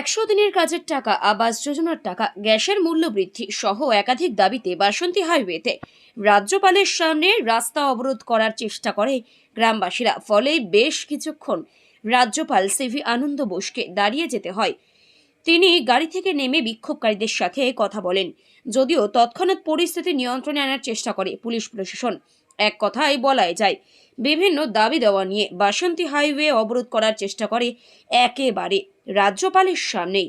একশো দিনের কাজের টাকা, আবাস যোজনার টাকা, গ্যাসের মূল্য বৃদ্ধি সহ একাধিক দাবিতে বাসন্তী হাইওয়েতে। রাজ্যপালের সামনে রাস্তা অবরোধ করার চেষ্টা করে গ্রামবাসীরা, ফলে বেশ কিছুক্ষণ রাজ্যপাল সিভি আনন্দ বোসকে দাঁড়িয়ে যেতে হয়। তিনি গাড়ি থেকে নেমে বিক্ষোভকারীদের সাথে কথা বলেন, যদিও তৎক্ষণাৎ পরিস্থিতি নিয়ন্ত্রণে আনার চেষ্টা করে পুলিশ প্রশাসন। এক কথাই বলাই যায়, বিভিন্ন দাবি দেওয়া নিয়ে বাসন্তী হাইওয়ে অবরোধ করার চেষ্টা করে একেবারে রাজ্যপালের সামনেই।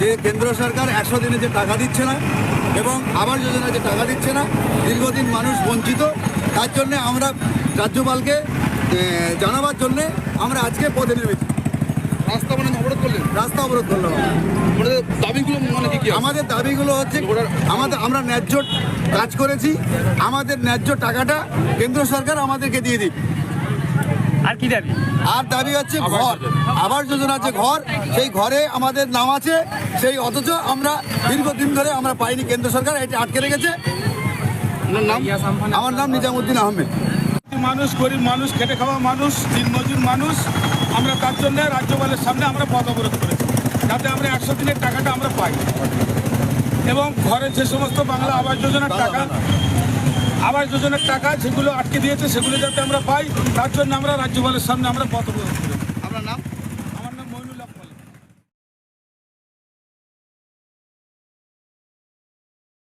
যে কেন্দ্র সরকার একশো দিনে যে টাকা দিচ্ছে না এবং আবাস যোজনা যে টাকা দিচ্ছে না দীর্ঘদিন মানুষ বঞ্চিত। তার জন্যে আমরা রাজ্যপালকে জানাবার জন্য আমরা আজকে পদে নেমেছি। রাস্তা মানে অবরোধ করলেন? রাস্তা অবরোধ করলাম। আমাদের দাবিগুলো মানে কি কি আমাদের দাবিগুলো হচ্ছে আমাদের আমরা ন্যায্য কাজ করেছি। আমাদের ন্যায্য টাকাটা কেন্দ্র সরকার আমাদেরকে দিয়ে দিক। আর কি দাবি? আর দাবি হচ্ছে ঘর। আবাস যোজনার যে ঘর সেই ঘরে আমাদের নাম আছে। সেই অথচ আমরা দীর্ঘদিন ধরে আমরা পাইনি কেন্দ্র সরকার এটা আটকে রেখেছে। নাম? আমার নাম নিজামুদ্দিন আহমেদ। মানুষ গরিব মানুষ খেটে খাওয়া মানুষ দিনমজুর মানুষ আমরা তার জন্য রাজ্যপালের সামনে আমরা পথ অবরোধ করেছি যাতে আমরা একশো দিনের টাকাটা আমরা পাই। এবং ঘরে যে সমস্ত বাংলা আবাস যোজনার টাকা আবাস যোজনার টাকা যেগুলো আটকে দিয়েছে সেগুলো যাতে আমরা পাই তার জন্য আমরা রাজ্যপালের সামনে আমরা পথ অবরোধ করেছি। আপনার নাম?